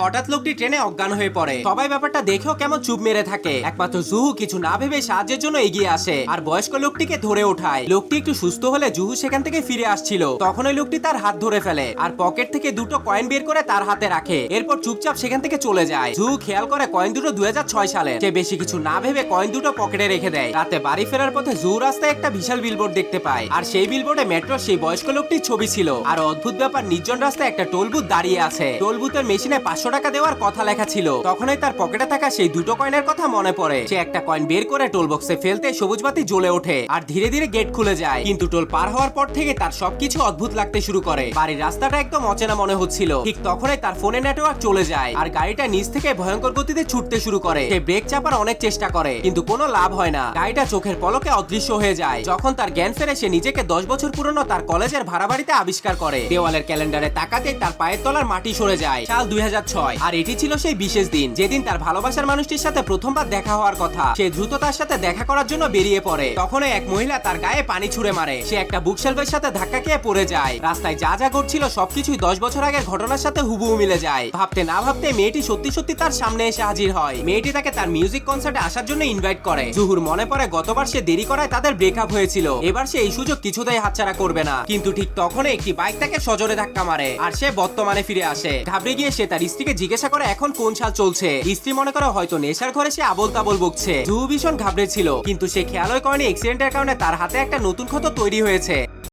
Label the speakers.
Speaker 1: হঠাৎ লোকটি ট্রেনে অজ্ঞান হয়ে পড়ে। সবাই ব্যাপারটা দেখেও কেমন চুপ মেরে থাকে। একমাত্র জুহু কিছু না ভেবে সাহায্যের জন্য এগিয়ে আসে আর বয়স্ক লোকটিকে ধরে ওঠায়। লোকটি একটু সুস্থ হলে জুহু সেখান থেকে ফিরে আসছিল। তখন ওই লোকটি তার হাত ধরে ফেলে আর পকেট থেকে দুটো কয়েন বের করে তার হাতে রাখে। এরপর চুপচাপ সেখান থেকে চলে যায়। জুহু খেয়াল করে কয়েন দুটো দুই সালে। সে বেশি কিছু না ভেবে কয়েন দুটো পকেটে রেখে দেয়। রাতে বাড়ি ফেরার পথে জুহু রাস্তায় একটা বিশাল বিলবোর্ড দেখতে পায়। আর সেই বিলবোর্ডে মেট্রো সেই বয়স্ক লোকটির ছবি ছিল। আর অদ্ভুত ব্যাপার, নির্জন রাস্তায় একটা টোল বুথ দাঁড়িয়ে আছে। টোল বুথের মেশিনে পাঁচশো টাকা দেওয়ার কথা লেখা ছিল। তখনই তার পকেটে থাকা সেই দুটো কয়েনের কথা মনে পড়ে। সে একটা কয়েন বের করে টোল বক্সে ফেলতে সবুজ বাতি জ্বলে ওঠে আর ধীরে ধীরে গেট খুলে যায়। কিন্তু টোল পার হওয়ার পর থেকে তার সবকিছু অদ্ভুত লাগতে শুরু করে। বাড়ির রাস্তাটা একদম অচেনা মনে হচ্ছিল। ঠিক তখনই তার ফোনে নেটওয়ার্ক চলে যায় আর গাড়িটা নিচ থেকে ভয়ঙ্কর গতিতে ছুটতে শুরু করে। সে ব্রেক চাপার অনেক চেষ্টা করে, কিন্তু কোনো লাভ হয় না। গাড়িটা চোখের পলকে অদৃশ্য হয়ে যায়। যখন তার জ্ঞান ফেরে, সে নিজেকে দশ বছর পুরনো তার কলেজের ভাড়া বাড়িতে আবিষ্কার করে। দেওয়ালের ক্যালেন্ডারে তাকাতে তার পায়ের তলার মাটি সরে যায়। সাল দুই আর এটি ছিল সেই বিশেষ দিন, যেদিন তার ভালোবাসার মানুষটির সাথে প্রথমবার দেখা হওয়ার কথা। সে দ্রুত তার সাথে দেখা করার জন্য বেরিয়ে পড়ে। তখন এক মহিলা তার গায়ে পানি ছুড়ে মারে। সে একটা বুকশেলফের সাথে ধাক্কা খেয়ে পড়ে যায়। রাস্তায় যা যা ঘটছিল সবকিছুই দশ বছর আগের ঘটনার সাথে হুবহু মিলে যায়। ভাবতে না ভাবতে মেয়েটি সত্যি সত্যি তার সামনে এসে হাজির হয়। মেয়েটি তাকে তার মিউজিক কনসার্টে আসার জন্য ইনভাইট করে। জুহুর মনে পড়ে, গতবার সে দেরি করায় তাদের ব্রেকআপ হয়েছিল। এবার সে এই সুযোগ কিছুতেই হাতছাড়া করবে না। কিন্তু ঠিক তখনই একটি বাইক তাকে সজোরে ধাক্কা মারে। আর সে বর্তমানে ফিরে আসে। ঘাবড়ে গিয়ে সে তার স্ত্রীকে জিজ্ঞাসা করে এখন কোন সাল চলছে। স্ত্রী মনে করে হয়তো নেশার ঘরে সে আবল তাবল বকছে। জুহু ভীষণ ঘাবড়ে ছিল, কিন্তু সে খেয়ালই করেনি অ্যাক্সিডেন্টের কারণে তার হাতে একটা নতুন ক্ষত তৈরি হয়েছে।